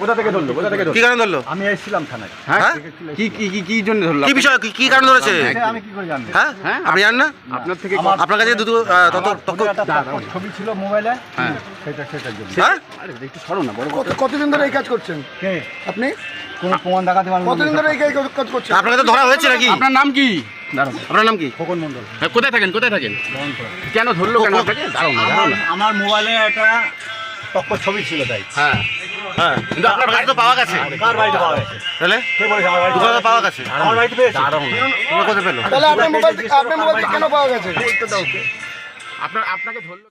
কোথা থেকে ধরলো? কোথা থেকে কি কারণ ধরলো? আমি এসেছিলাম থানায়। হ্যাঁ? কি কি কি কি জন্য ধরলো? কি বিষয়? কি- কি কারণ ধরেছে? সে আমি কি করে জানব? হ্যাঁ? হ্যাঁ? আপনি জানেন না? আপনার থেকে আমার- আপনার কাছে দুটো আহ, তত আমার তত ফোনে একটা passport ছবি ছিল মোবাইলে। হ্যাঁ। সেটা সেটার জন্য। হ্যাঁ? আরে একটু সরো না বড় কত কতদিন ধরে এই কাজ করছেন? কে? আপনি? কোনো প্রমাণ দেখাতে পারবেন কতদিন ধরে এই কাজ কাজ করছেন? আপনাকে তো ধরা হয়েছে নাকি? আপনার নাম কি? আপনার নাম কি? খোকন মন্ডল হ্যাঁ, কোথায় থাকেন? কোথায় থাকেন? কেন ধরলো কেন? আপনাকে? না না। আমার মোবাইলে একটা টক্কর ছবি ছিল তাই। হ্যাঁ হ্যাঁ কিন্তু আপনার তো পাওয়া গেছে। কার বাড়িতে পাওয়া গেছে? তাহলে? কে বলেছে আমার বাড়িতে দোকানে পাওয়া গেছে? আমার বাড়িতে পেয়েছে। তুমি কোথায় পেল? তাহলে আপনার মোবাইল আপনার মোবাইল কেন পাওয়া গেছে? আপনার আপনাকে ধরলো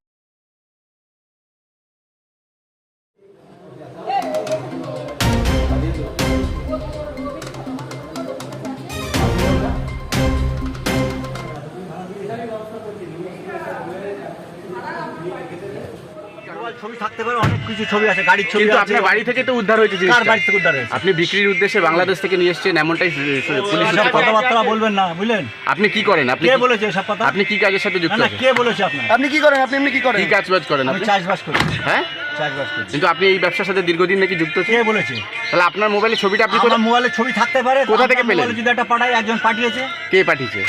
ছবি থাকতে পারে অনেক কিছু ছবি আছে গাড়ির ছবি কিন্তু আপনার বাড়ি থেকে তো উদ্ধার হয়েছে কার বাড়ি থেকে উদ্ধার হয়েছে? আপনি বিক্রির উদ্দেশ্যে বাংলাদেশ থেকে নিয়ে এসেছেন এমনটাই পুলিশ কথাবার্তা বলবেন না বুঝলেন? আপনি কি করেন? আপনি কে বলেছে এসব কথা? আপনি কি কাজের সাথে যুক্ত না কে বলেছে আপনার? আপনি কি করেন? আপনি এমনি কি করেন? কি করেন আপনি? চাষবাস করি। হ্যাঁ? চাষবাস করি। কিন্তু আপনি এই ব্যবসার সাথে দীর্ঘদিন নাকি যুক্ত কে বলেছে? তাহলে আপনার মোবাইলে ছবিটা আপনি আমার কোথা- মোবাইলে ছবি থাকতে পারে কোথা থেকে পেলেন? যদি একটা পাঠায় একজন পাঠিয়েছে। কে পাঠিয়েছে?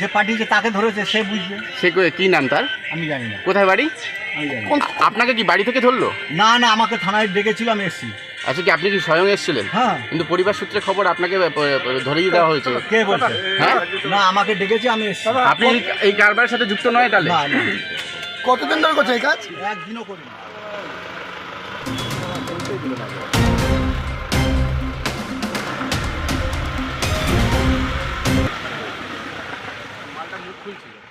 যে পাঠিয়েছে তাকে ধরেছে সে বুঝবে। সে কি নাম তার? আমি জানি না। কোথায় বাড়ি? আমি আপনাকে কি বাড়ি থেকে ধরলো? না না আমাকে থানায় ডেকেছিল আমি এসেছি। আচ্ছা কি আপনি কি স্বয়ং এসেছিলেন? হ্যাঁ। কিন্তু পরিবার সূত্রে খবর আপনাকে ধরিয়ে দেওয়া হয়েছে। কে বলছে? হ্যাঁ? না আমাকে ডেকেছে আমি এসেছি। আপনি এই- এই কারবারের সাথে যুক্ত নয় তাহলে? না না। কতদিন ধরে করছেন এই কাজ? একদিনও করি না। মালটা মুখ খুলছিল।